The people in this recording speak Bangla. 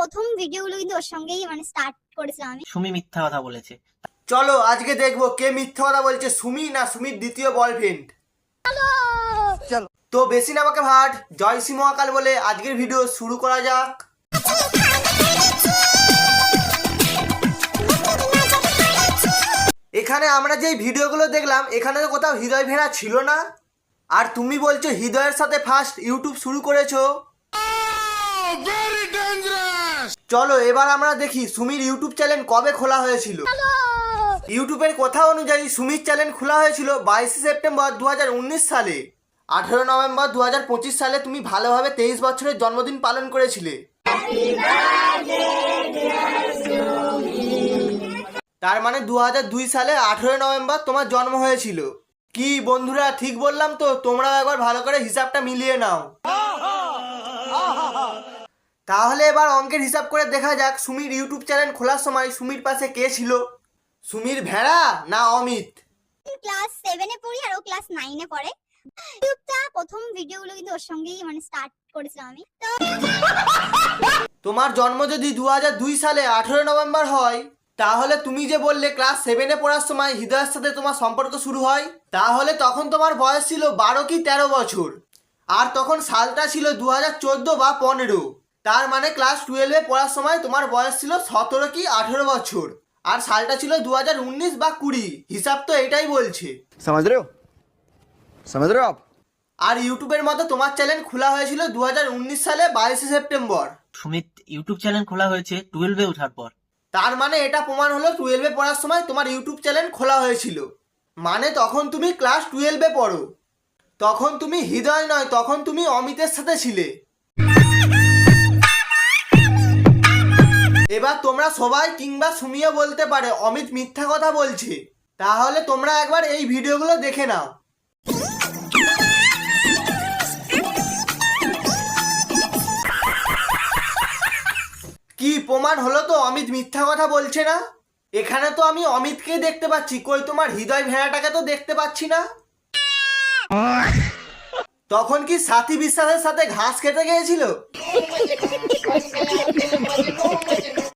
প্রথম ভিডিওগুলো কিন্তু ওর সঙ্গেই মানে স্টার্ট করেছিলাম আমি। সুমি মিথ্যা কথা বলেছে। চলো আজকে দেখব কে মিথ্যা কথা বলছে সুমি না সুমির দ্বিতীয় বয়ফ্রেন্ড চলো! তো বেশি না আমাকে ভাট জয় শ্রী মহাকাল বলে আজকের ভিডিও শুরু করা যাক। এখানে আমরা যেই ভিডিওগুলো দেখলাম এখানে তো কোথাও হৃদয় ভেড়া ছিল না। আর তুমি বলছো হৃদয়ের সাথে ফার্স্ট ইউটিউব শুরু করেছ। চলো, এবার আমরা দেখি সুমির ইউটিউব চ্যানেল কবে খোলা হয়েছিল। ইউটিউবের কথা অনুযায়ী সুমির চ্যানেল খোলা হয়েছিল বাইশে সেপ্টেম্বর দু হাজার উনিশ সালে। আঠেরো নভেম্বর দু হাজার পঁচিশ সালে তুমি ভালোভাবে তেইশ বছরের জন্মদিন পালন করেছিলে। তার মানে দু দুই সালে আঠেরো নভেম্বর তোমার জন্ম হয়েছিল। কি বন্ধুরা, ঠিক বললাম তো? তোমরাও একবার ভালো করে হিসাবটা মিলিয়ে নাও। তাহলে এবার অঙ্কের হিসাব করে দেখা যাক সুমির ইউটিউব চ্যানেল খোলার সময় সুমির পাশে কে ছিল? সুমির ভেড়া না অমিত? ক্লাস সেভেনে পড়ি আর ও ক্লাস নাইনে পড়ে। ইউটিউবটা প্রথম ভিডিওগুলো কিন্তু ওর সঙ্গেই মানে স্টার্ট করেছিলাম আমি। তো তোমার জন্ম যদি দু দুই সালে আঠেরো নভেম্বর হয় তাহলে তুমি যে বললে ক্লাস সেভেনে পড়ার সময় হৃদয়ের সাথে তোমার সম্পর্ক শুরু হয় তাহলে তখন তোমার বয়স ছিল বারো কি তেরো বছর। আর তখন সালটা ছিল দু হাজার চোদ্দ বা পনেরো। তার মানে ক্লাস টুয়েলভে পড়ার সময় তোমার বয়স ছিল সতেরো কি আঠেরো বছর। আর সালটা ছিল দু হাজার উনিশ বা কুড়ি। হিসাব তো এটাই বলছে। সমাজ রেও আর ইউটিউবের মতো তোমার চ্যানেল খোলা হয়েছিল দু হাজার উনিশ সালে বাইশে সেপ্টেম্বর। সুমিত ইউটিউব চ্যানেল খোলা হয়েছে টুয়েলভে ওঠার পর। তার মানে এটা প্রমাণ হলো টুয়েলভে পড়ার সময় তোমার ইউটিউব চ্যানেল খোলা হয়েছিল। মানে তখন তুমি ক্লাস টুয়েলভে পড়ো। তখন তুমি হৃদয় নয় তখন তুমি অমিতের সাথে ছিলে। এবার তোমরা সবাই কিংবা সুমিও বলতে পারে, অমিত মিথ্যা কথা বলছে। তাহলে তোমরা একবার এই ভিডিওগুলো দেখে নাও। কি প্রমাণ হলো তো অমিত মিথ্যা কথা বলছে না? এখানে তো আমি অমিতকে দেখতে পাচ্ছি, কই তোমার হৃদয় ভেড়াটাকে তো দেখতে পাচ্ছি না? তখন কি সাথী বিশ্বাসের সাথে ঘাস খেতে গিয়েছিল?